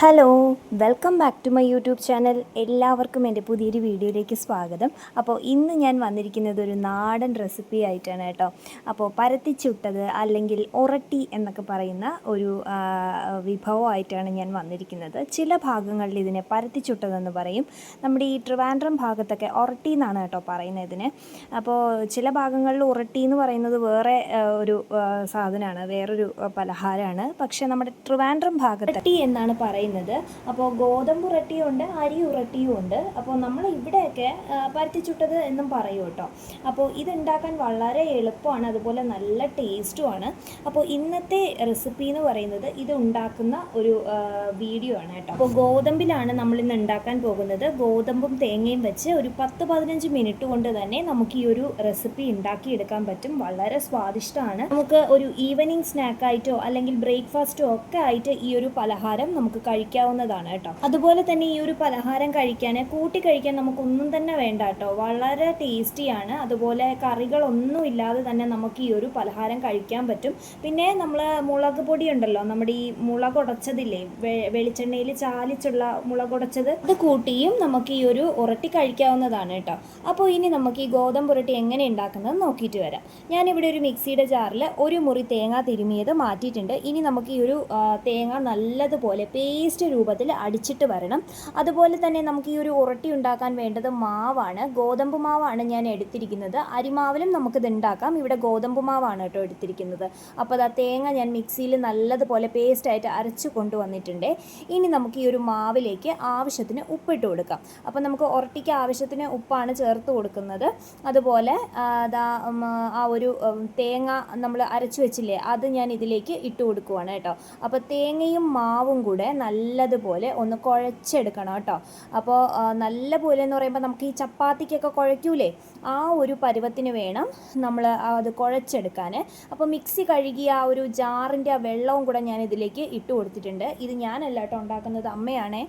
Hello welcome back to my YouTube channel. എല്ലാവർക്കും എന്റെ പുതിയൊരു വീഡിയോയിലേക്ക് സ്വാഗതം. അപ്പോൾ ഇന്ന് ഞാൻ വന്നിരിക്കുന്നത് ഒരു നാടൻ റെസിപ്പി ആയിട്ടാണ് കേട്ടോ. അപ്പോൾ പരത്തിച്ചുട്ടത് അല്ലെങ്കിൽ ഒറട്ടി എന്നൊക്കെ പറയുന്ന ഒരു വിഭവമായിട്ടാണ് ഞാൻ വന്നിരിക്കുന്നത്. ചില ഭാഗങ്ങളിൽ ഇതിനെ പരത്തിച്ചുട്ടതെന്ന് പറയും. നമ്മുടെ ഈ ട്രിവാൻഡ്രം ഭാഗത്തൊക്കെ ഒറട്ടി എന്നാണ് കേട്ടോ പറയുന്നത് ഇതിന്. അപ്പോൾ ചില ഭാഗങ്ങളിൽ ഉറട്ടി എന്ന് പറയുന്നത് വേറെ ഒരു സാധനമാണ് വേറൊരു പലഹാരമാണ്. പക്ഷേ നമ്മുടെ ട്രിവാൻഡ്രം ഭാഗത്ത് ഉറട്ടി എന്നാണ് പറയുന്നത്. അപ്പോൾ ഗോതമ്പ് ഉരട്ടിയുണ്ട് അരി ഉരട്ടിയുമുണ്ട്. അപ്പോൾ നമ്മൾ ഇവിടെയൊക്കെ പരത്തിച്ചുട്ടത് എന്നും പറയും കേട്ടോ. അപ്പോൾ ഇതുണ്ടാക്കാൻ വളരെ എളുപ്പമാണ് അതുപോലെ നല്ല ടേസ്റ്റുമാണ്. അപ്പോൾ ഇന്നത്തെ റെസിപ്പി എന്ന് പറയുന്നത് ഇത് ഉണ്ടാക്കുന്ന ഒരു വീഡിയോ ആണ് കേട്ടോ. അപ്പോൾ ഗോതമ്പിലാണ് നമ്മൾ ഇന്ന് ഉണ്ടാക്കാൻ പോകുന്നത്. ഗോതമ്പും തേങ്ങയും വെച്ച് ഒരു പത്ത് പതിനഞ്ച് മിനിറ്റ് കൊണ്ട് തന്നെ നമുക്ക് ഈ ഒരു റെസിപ്പി ഉണ്ടാക്കിയെടുക്കാൻ പറ്റും. വളരെ സ്വാദിഷ്ടമാണ്. നമുക്ക് ഒരു ഈവനിങ് സ്നാക്കായിട്ടോ അല്ലെങ്കിൽ ബ്രേക്ക്ഫാസ്റ്റോ ഒക്കെ ആയിട്ട് ഈ ഒരു പലഹാരം നമുക്ക് കഴിക്കാവുന്നതാണ് കേട്ടോ. അതുപോലെ തന്നെ ഈ ഒരു പലഹാരം കഴിക്കാൻ കൂട്ടി കഴിക്കാൻ നമുക്കൊന്നും തന്നെ വേണ്ട കേട്ടോ. വളരെ ടേസ്റ്റിയാണ് അതുപോലെ കറികളൊന്നും ഇല്ലാതെ തന്നെ നമുക്ക് ഈ ഒരു പലഹാരം കഴിക്കാൻ പറ്റും. പിന്നെ നമ്മൾ മുളക് പൊടി ഉണ്ടല്ലോ നമ്മുടെ ഈ മുളക് ഉടച്ചതില്ലേ വെളിച്ചെണ്ണയിൽ ചാലിച്ചുള്ള മുളക് ഉടച്ചത് അത് കൂട്ടിയും നമുക്ക് ഈ ഒരു ഉരട്ടി കഴിക്കാവുന്നതാണ് കേട്ടോ. അപ്പോൾ ഇനി നമുക്ക് ഈ ഗോതമ്പ് ഉരട്ടി എങ്ങനെ ഉണ്ടാക്കുന്നത് നോക്കിയിട്ട് വരാം. ഞാനിവിടെ ഒരു മിക്സിയുടെ ജാറിൽ ഒരു മുറി തേങ്ങ തിരുമിയത് മാറ്റിയിട്ടുണ്ട്. ഇനി നമുക്ക് ഈ ഒരു തേങ്ങ നല്ലതുപോലെ പേസ്റ്റ് രൂപത്തിൽ അടിച്ചിട്ട് വരണം. അതുപോലെ തന്നെ നമുക്ക് ഈ ഒരു ഉരട്ടി ഉണ്ടാക്കാൻ വേണ്ടത് മാവാണ്. ഗോതമ്പ് മാവാണ് ഞാൻ എടുത്തിരിക്കുന്നത്. അരിമാവിലും നമുക്കിത് ഉണ്ടാക്കാം. ഇവിടെ ഗോതമ്പ് മാവാണ് കേട്ടോ എടുത്തിരിക്കുന്നത്. അപ്പോൾ അത് ആ തേങ്ങ ഞാൻ മിക്സിയിൽ നല്ലതുപോലെ പേസ്റ്റായിട്ട് അരച്ച് കൊണ്ടുവന്നിട്ടുണ്ട്. ഇനി നമുക്ക് ഈ ഒരു മാവിലേക്ക് ആവശ്യത്തിന് ഉപ്പിട്ട് കൊടുക്കാം. അപ്പോൾ നമുക്ക് ഉരട്ടിക്ക് ആവശ്യത്തിന് ഉപ്പാണ് ചേർത്ത് കൊടുക്കുന്നത്. അതുപോലെ ആ, ഒരു തേങ്ങ നമ്മൾ അരച്ചു വെച്ചില്ലേ അത് ഞാൻ ഇതിലേക്ക് ഇട്ട് കൊടുക്കുവാണ് കേട്ടോ. അപ്പോൾ തേങ്ങയും മാവും കൂടെ നല്ലതുപോലെ ഒന്ന് കുഴച്ചെടുക്കണം കേട്ടോ. അപ്പോൾ നല്ല പോലെ എന്ന് പറയുമ്പോൾ നമുക്ക് ഈ ചപ്പാത്തിക്കൊക്കെ കുഴയ്ക്കൂലേ? ആ ഒരു പരുവത്തിന് വേണം നമ്മൾ അത് കുഴച്ചെടുക്കാൻ അപ്പോൾ മിക്സി കഴുകിയ ആ ഒരു ജാറിന്റെ ആ വെള്ളവും കൂടെ ഞാൻ ഇതിലേക്ക് ഇട്ട് കൊടുത്തിട്ടുണ്ട്. ഇത് ഞാനല്ല കേട്ടോ ഉണ്ടാക്കുന്നത് അമ്മയാണേ.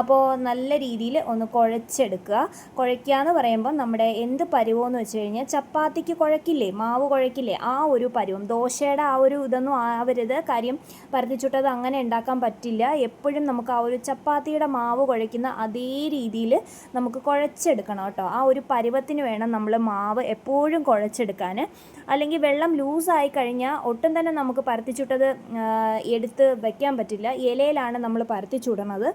അപ്പോൾ നല്ല രീതിയിൽ ഒന്ന് കുഴച്ചെടുക്കുക. കുഴയ്ക്കുക എന്ന് പറയുമ്പോൾ നമ്മുടെ എന്ത് പരുവമെന്ന് വെച്ച് കഴിഞ്ഞാൽ ചപ്പാത്തിക്ക് കുഴക്കില്ലേ മാവ് കുഴക്കില്ലേ ആ ഒരു പരുവം. ദോശയുടെ ആ ഒരു ഇതൊന്നും ആവരുത്. കാര്യം പരത്തിച്ചുട്ടത് അങ്ങനെ ഉണ്ടാക്കാൻ പറ്റില്ല. എപ്പോഴും നമുക്ക് ആ ഒരു ചപ്പാത്തിയുടെ മാവ് കുഴയ്ക്കുന്ന അതേ രീതിയിൽ നമുക്ക് കുഴച്ചെടുക്കണം കേട്ടോ. ആ ഒരു പരുവത്തിന് വേണം നമ്മൾ മാവ് എപ്പോഴും കുഴച്ചെടുക്കാൻ. അല്ലെങ്കിൽ വെള്ളം ലൂസായി കഴിഞ്ഞാൽ ഒട്ടും തന്നെ നമുക്ക് പരത്തിച്ചുട്ടത് എടുത്ത് വയ്ക്കാൻ പറ്റില്ല. ഇലയിലാണ് നമ്മൾ പരത്തിച്ചുടണത്.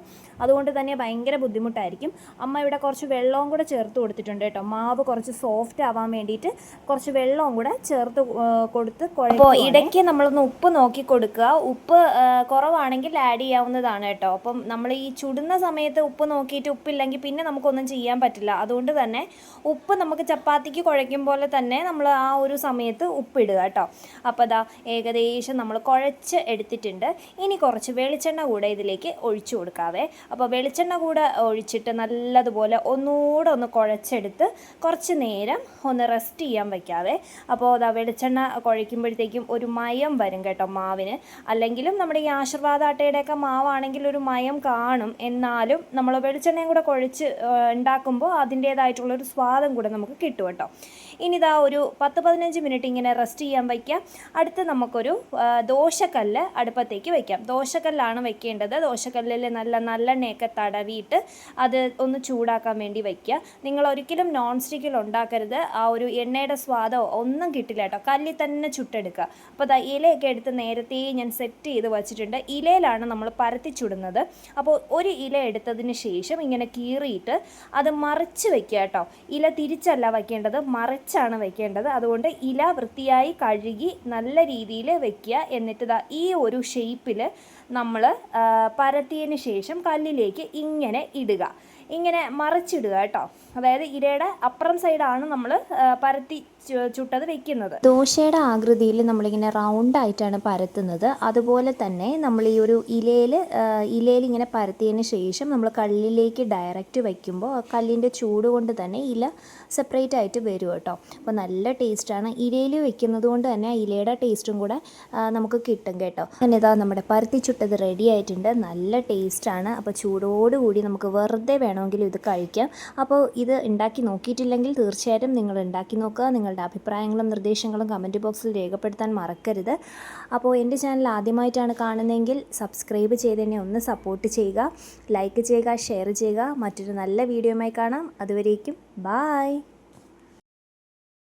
അതുകൊണ്ട് തന്നെ ഭയങ്കര ബുദ്ധിമുട്ടായിരിക്കും. അമ്മ ഇവിടെ കുറച്ച് വെള്ളവും കൂടെ ചേർത്ത് കൊടുത്തിട്ടുണ്ട് കേട്ടോ. മാവ് കുറച്ച് സോഫ്റ്റ് ആവാൻ വേണ്ടിയിട്ട് കുറച്ച് വെള്ളവും കൂടെ ചേർത്ത് കൊടുത്ത് കുഴപ്പം ഇടയ്ക്ക് നമ്മളൊന്ന് ഉപ്പ് നോക്കി കൊടുക്കുക. ഉപ്പ് കുറവാണെങ്കിൽ ആഡ് ചെയ്യാവുന്നതാണ്. കേട്ടോ. അപ്പം നമ്മൾ ഈ ചുടുന്ന സമയത്ത് ഉപ്പ് നോക്കിയിട്ട് ഉപ്പില്ലെങ്കിൽ പിന്നെ നമുക്കൊന്നും ചെയ്യാൻ പറ്റില്ല. അതുകൊണ്ട് തന്നെ ഉപ്പ് നമുക്ക് ചപ്പാത്തിക്ക് കുഴയ്ക്കും പോലെ തന്നെ നമ്മൾ ആ ഒരു സമയത്ത് ഉപ്പിടുക കേട്ടോ. അപ്പോൾ അതാ ഏകദേശം നമ്മൾ കുഴച്ച് എടുത്തിട്ടുണ്ട്. ഇനി കുറച്ച് വെളിച്ചെണ്ണ കൂടെ ഇതിലേക്ക് ഒഴിച്ചു കൊടുക്കാവേ. അപ്പോൾ വെളിച്ചെണ്ണ കൂടെ ഒഴിച്ചിട്ട് നല്ലതുപോലെ ഒന്നുകൂടെ ഒന്ന് കുഴച്ചെടുത്ത് കുറച്ച് നേരം ഒന്ന് റെസ്റ്റ് ചെയ്യാൻ വയ്ക്കാവേ അപ്പോൾ അതാ വെളിച്ചെണ്ണ കുഴയ്ക്കുമ്പോഴത്തേക്കും ഒരു മയം വരും കേട്ടോ മാവിന്. അല്ലെങ്കിലും നമ്മുടെ ഈ ആശീർവാദ ആട്ടയുടെയൊക്കെ മാവാണെങ്കിൽ ഒരു മയം കാണും. എന്നാലും നമ്മൾ വെളിച്ചെണ്ണയും കൂടെ കുഴച്ച് ഉണ്ടാക്കുമ്പോൾ അതിന്റേതായിട്ടുള്ളൊരു സ്വാദം കൂടെ നമുക്ക് കിട്ടും കേട്ടോ. ഇനി ഇതാ ഒരു പത്ത് പതിനഞ്ച് മിനിറ്റ് ഇങ്ങനെ റെസ്റ്റ് ചെയ്യാൻ വയ്ക്കാം. അടുത്ത് നമുക്കൊരു ദോശക്കല്ല് അടുപ്പത്തേക്ക് വയ്ക്കാം ദോശക്കല്ലാണ് വെക്കേണ്ടത്. ദോശക്കല്ലിൽ നല്ല നല്ലെണ്ണയൊക്കെ തടവിയിട്ട് അത് ഒന്ന് ചൂടാക്കാൻ വേണ്ടി വയ്ക്കുക നിങ്ങൾ ഒരിക്കലും നോൺ സ്റ്റിക്കിൽ ഉണ്ടാക്കരുത്. ആ ഒരു എണ്ണയുടെ സ്വാദോ ഒന്നും കിട്ടില്ല കേട്ടോ. കല്ലിൽ തന്നെ ചുട്ടെടുക്കുക. അപ്പോൾ ഇലയൊക്കെ എടുത്ത് നേരത്തെ ഞാൻ സെറ്റ് ചെയ്ത് വച്ചിട്ടുണ്ട്. ഇലയിലാണ് നമ്മൾ പരത്തി ചുടുന്നത് അപ്പോൾ ഒരു ഇല എടുത്തതിന് ശേഷം ഇങ്ങനെ കീറിയിട്ട് അത് മറിച്ച് വെക്കുക കേട്ടോ. ഇല തിരിച്ചല്ല വയ്ക്കേണ്ടത് മറിച്ചാണ് വയ്ക്കേണ്ടത് അതുകൊണ്ട് ഇല വൃത്തിയായി കഴുകി നല്ല രീതിയിൽ വെക്കുക. എന്നിട്ട് ഈ ഒരു ഷേപ്പിൽ നമ്മൾ പരത്തിയതിന് ശേഷം കല്ലിലേക്ക് ഇങ്ങനെ ഇടുക. ഇങ്ങനെ മറിച്ചിടുക കേട്ടോ. അതായത് ഇരയുടെ അപ്പുറം സൈഡാണ് നമ്മൾ പരത്തി ചുട്ടത് വെക്കുന്നത്. ദോശയുടെ ആകൃതിയിൽ നമ്മളിങ്ങനെ റൗണ്ട് ആയിട്ടാണ് പരത്തുന്നത്. അതുപോലെ തന്നെ നമ്മൾ ഈ ഒരു ഇലയിൽ ഇലയിൽ ഇങ്ങനെ പരത്തിയതിന് ശേഷം നമ്മൾ കല്ലിലേക്ക് ഡയറക്റ്റ് വയ്ക്കുമ്പോൾ കല്ലിന്റെ ചൂട് കൊണ്ട് തന്നെ ഇല സെപ്പറേറ്റ് ആയിട്ട് വരും കേട്ടോ. അപ്പോൾ നല്ല ടേസ്റ്റാണ്. ഇലയിൽ വെക്കുന്നത് കൊണ്ട് തന്നെ ഇലയുടെ ടേസ്റ്റും കൂടെ നമുക്ക് കിട്ടും കേട്ടോ. അങ്ങനെ ഇതാ നമ്മുടെ പരത്തി ചുട്ടത് റെഡി ആയിട്ടുണ്ട്. നല്ല ടേസ്റ്റാണ്. അപ്പോൾ ചൂടോടുകൂടി നമുക്ക് വെറുതെ വേണം വേണമെങ്കിലും ഇത് കഴിക്കാം. അപ്പോൾ ഇത് ഉണ്ടാക്കി നോക്കിയിട്ടില്ലെങ്കിൽ തീർച്ചയായിട്ടും നിങ്ങൾ ഉണ്ടാക്കി നോക്കുക. നിങ്ങളുടെ അഭിപ്രായങ്ങളും നിർദ്ദേശങ്ങളും കമന്റ് ബോക്സിൽ രേഖപ്പെടുത്താൻ മറക്കരുത്. അപ്പോൾ എന്റെ ചാനൽ ആദ്യമായിട്ടാണ് കാണുന്നതെങ്കിൽ സബ്സ്ക്രൈബ് ചെയ്ത് എന്നെ ഒന്ന് സപ്പോർട്ട് ചെയ്യുക. ലൈക്ക് ചെയ്യുക ഷെയർ ചെയ്യുക. മറ്റൊരു നല്ല വീഡിയോയുമായി കാണാം. അതുവരേക്കും ബായ്